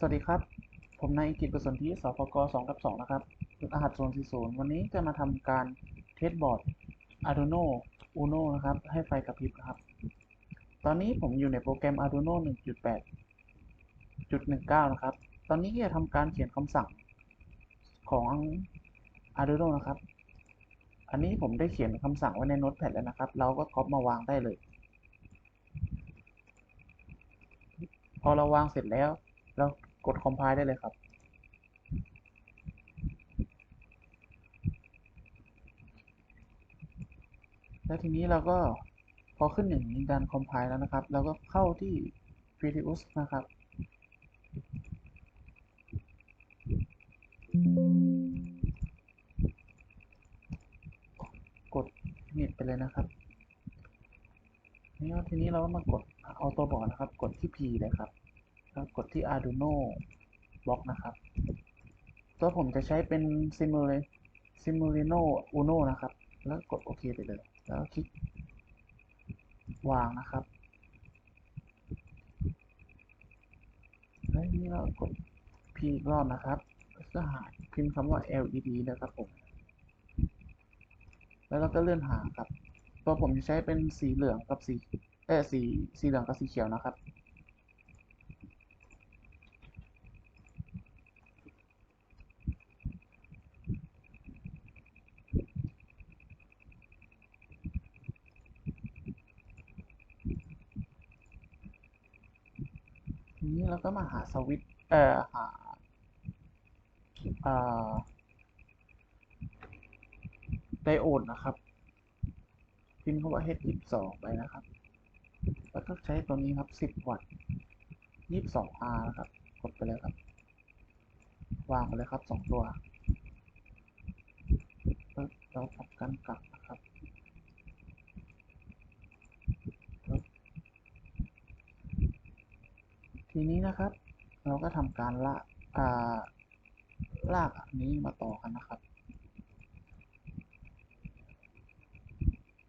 สวัสดีครับ ผมนายอิกิตประสนธิสพก2กับ2นะครับรหัสโซน40 วันนี้จะมาทำการเทสบอร์ด Arduino Uno นะครับ ให้ไฟกระพริบครับ ตอนนี้ผมอยู่ในโปรแกรม Arduino 1.8.19 นะครับ ตอนนี้จะทำการเขียนคำสั่งของ Arduino นะครับ อันนี้ผมได้เขียนคำสั่งไว้ในโน้ตแพดแล้วนะครับ เราก็ก๊อปมาวางได้เลย พอเราวางเสร็จแล้วเรา กด compile ได้เลยครับ แล้วทีนี้เราก็พอขึ้นอย่างนี้ดัน compile แล้วนะครับ เราก็เข้าที่ Vitius นะครับ กด init ไปเลยนะครับนี่ทีนี้เราก็มากดเอาตัวบอกนะครับ กดที่ P เลยครับ แล้วกดที่ Arduino Block นะครับ ตัวผมจะใช้เป็น Simula Simulino Uno นะครับ แล้วกดโอเคไปเลย แล้วคลิก วางนะครับแล้วนี้เรากด P อีกรอบนะครับก็หาพิมพ์คำว่า LED นะครับผม แล้วเราก็เลื่อนหาครับ ตัวผมจะใช้เป็นสีเหลืองกับสี เออสี สีเหลืองกับสีเขียวนะครับ นี้เราก็มาหาสวิตเอ่อหาอ่ไดโอดนะครับ พิมพ์คำว่า H22 ไปนะครับ แล้วก็ใช้ตัวนี้ครับ10วัตต์ 22R นะครับ กดไปเลยครับ วางไปเลยครับ2ตัว แล้วเราทำการกลับนะครับ ทีนี้นะครับ เราก็ทำการลากอ่าลากอันนี้มาต่อกันนะครับ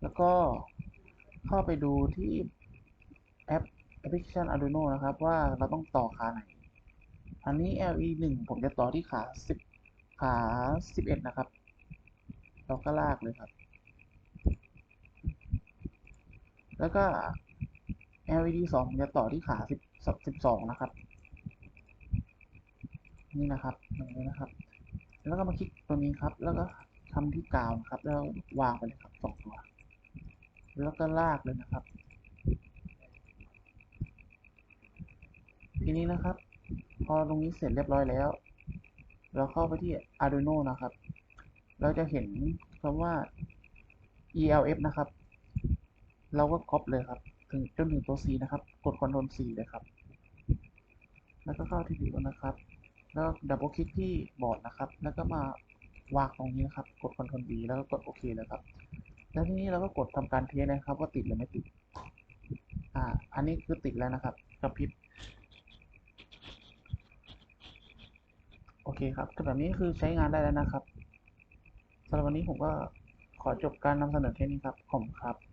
แล้วก็เข้าไปดูที่แอปแอปพลิเคชัน Arduino นะครับ ว่าเราต้องต่อขาไหน อันนี้ LE 1 ผมจะต่อที่ขา 10 ขา 11 นะครับ เราก็ลากเลยครับ แล้วก็ LED 2ผมจะต่อที่ขา 10 12นะครับ นี่นะครับอย่างนี้นะครับ แล้วก็มาคลิกตัวนี้ครับ แล้วก็ทำที่กาวครับ แล้ววางไปเลยครับสองตัว แล้วก็ลากเลยนะครับ ทีนี้นะครับ พอตรงนี้เสร็จเรียบร้อยแล้ว เราเข้าไปที่ Arduino นะครับ เราจะเห็นคำว่า ELF นะครับ เราก็ครอปเลยครับ ถึงจนถึงตัว C นะครับ กด Ctrl C เลยครับ แล้วก็เข้าที่วิวนะครับ แล้วดับเบิลคลิกที่บอร์ดนะครับ แล้วก็มาวางตรงนี้นะครับ กด Ctrl V แล้วก็กดโอเคเลยครับ แล้วทีนี้เราก็กดทำการเทสนะครับ ว่าติดหรือไม่ติด อ่า อันนี้คือติดแล้วนะครับกระพริบโอเคครับแต่แบบนี้คือใช้งานได้แล้วนะครับสำหรับวันนี้ผมก็ขอจบการนำเสนอแค่นี้ครับ ขอบคุณครับ